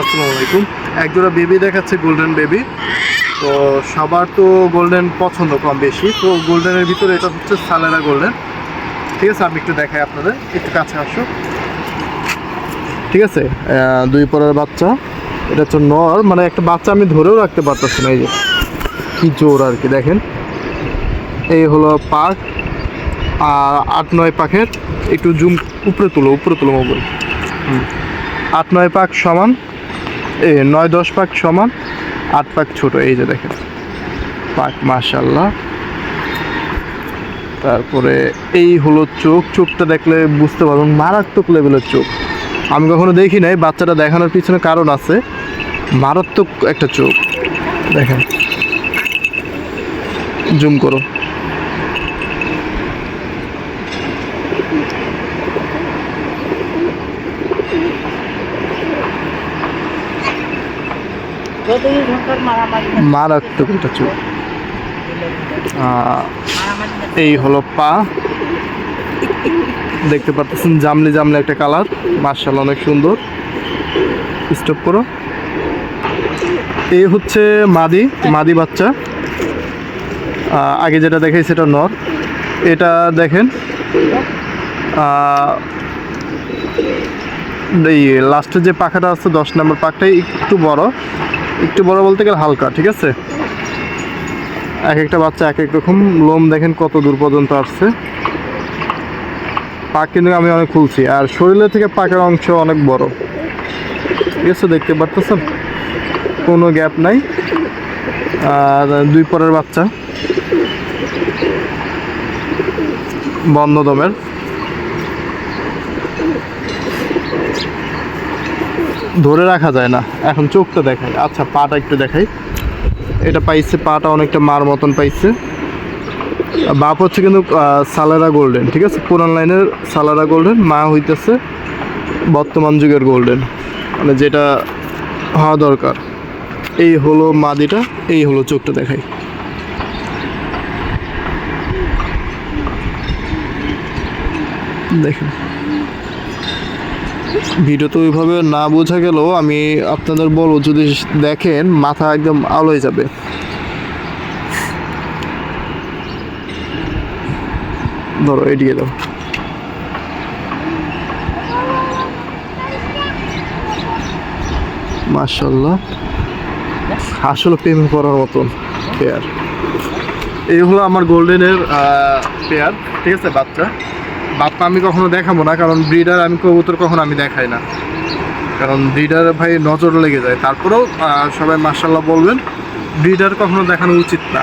আসসালামু আলাইকুম। একজোড়া বেবি দেখাচ্ছে গোল্ডেন বেবি তো সবার তো গোল্ডেন পছন্দ কম বেশি। তো গোল্ডেনের ভিতরে এটা হচ্ছে সালেরা গোল্ডেন ঠিক আছে, আমি একটু দেখাই আপনাদের। একটু কাছে আসো। ঠিক আছে দুই পরের বাচ্চা। এটা হচ্ছে নর। মানে একটা বাচ্চা আমি ধরেও রাখতে পারতেছি না, এই যে। কী জোর আর কি, দেখেন। এই হলো পাক আর আট নয় পাখের, একটু জুম, উপরে তুলো উপরে তুলো মোবাইল। আট নয় পাক সমান। নয় দশ পাক সমান, আট পাক ছোট, এই যে দেখেন। পাক মাশাল্লাহ তারপরে এই হলো চোখ, চোখটা দেখলে বুঝতে পারবেন, মারাত্মক লেভেলের চোখ। আমি কখনো দেখি নাই, বাচ্চাটা দেখানোর পিছনে কারণ আছে। মারাত্মক একটা চোখ। দেখেন। জুম করো। মারাত্মক মারামারি না এই হলো পা। দেখতে পাচ্ছেন, জামলি জামলি একটা কালার। মার্শাল অনেক সুন্দর। স্টপ করো। এই হচ্ছে মাদি মাদি বাচ্চা। আগে যেটা দেখাই সেটা নর। এটা দেখেন এই লাস্টের যে পাখাটা আছে, দশ নম্বর পাখটাই একটু বড়। একটু বড় বলতে গেলে হালকা, ঠিক আছে? এক একটা বাচ্চা এক এক রকম। লোম দেখেন কত দূর পর্যন্ত আসছে। পাক কিন্তু আমি অনেক খুলছি। আর শরীরের থেকে পাকের অংশ অনেক বড়। ঠিক আছে, দেখতে পারতেছেন? কোনো গ্যাপ নাই। আর দুই পরের বাচ্চা। বন্ধ দমের ধরে রাখা যায় না। এখন চোখটা দেখাই। আচ্ছা পাটা একটু দেখাই। এটা পাইছে, পাটা অনেকটা মার মতন পাইছে। বাপ হচ্ছে কিন্তু সালারা গোল্ডেন ঠিক আছে? পুরান লাইনের সালারা গোল্ডেন মা হইতেছে বর্তমান যুগের গোল্ডেন মানে যেটা হওয়া দরকার। এই হলো মাদিটা, এই হলো চোখটা দেখাই। দেখেন। ভিডিও তো ওইভাবে না বোঝা গেলেও আমি আপনাদের বলব, যদি দেখেন, মাথা একদম আলোয় যাবে। ধরো, এদিকে দাও মার্শাল্লাহ আসলে প্রেমে পড়ার মতন পেয়ার এই হলো আমার গোল্ডেনের পেয়ার ঠিক আছে, বাচ্চা। বাপ্পা আমি কখনো দেখাবো না, কারণ ব্রিডার আমি কবুতর কখনো আমি দেখাই না। কারণ ব্রিডার ভাই নজর লেগে যায়। তারপরেও সবাই মার্শাল্লাহ বলবেন ব্রিডার কখনো দেখানো উচিত না।